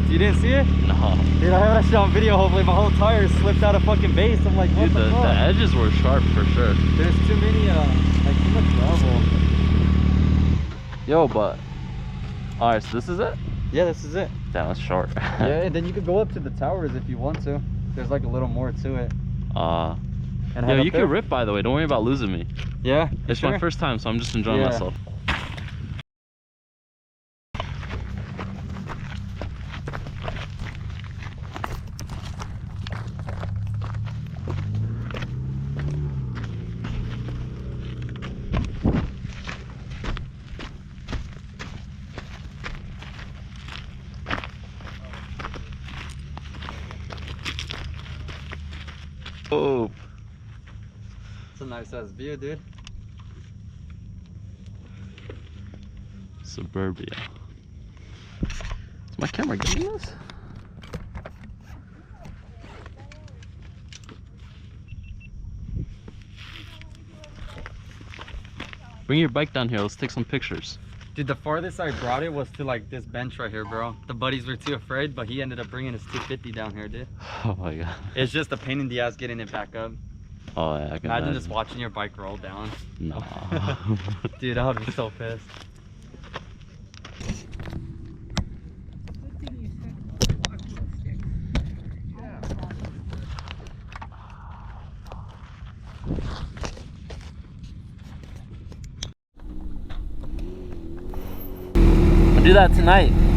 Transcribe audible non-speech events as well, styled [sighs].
You didn't see it? No. Dude, I have that shit on video. Hopefully, my whole tire slipped out of fucking base. I'm like, what Dude, the, the, the edges were sharp for sure. There's too many, uh, like too much gravel. Yo, but. Alright, so this is it? Yeah, this is it. That was short. [laughs] yeah, and then you could go up to the towers if you want to. There's like a little more to it. Uh, And yo, you there. can rip by the way. Don't worry about losing me. Yeah, It's my first time, so I'm just enjoying Yeah. myself. Oh, It's a nice ass view, dude. suburbia. Is my camera getting this? Bring your bike down here. Let's take some pictures. Dude, the farthest I brought it was to like this bench right here, bro. The buddies were too afraid, but he ended up bringing his 250 down here, dude. [sighs] Oh my god. It's just a pain in the ass getting it back up. Oh yeah, I can Imagine just watching your bike roll down. No. [laughs] Dude, I would be so pissed. I'll do that tonight.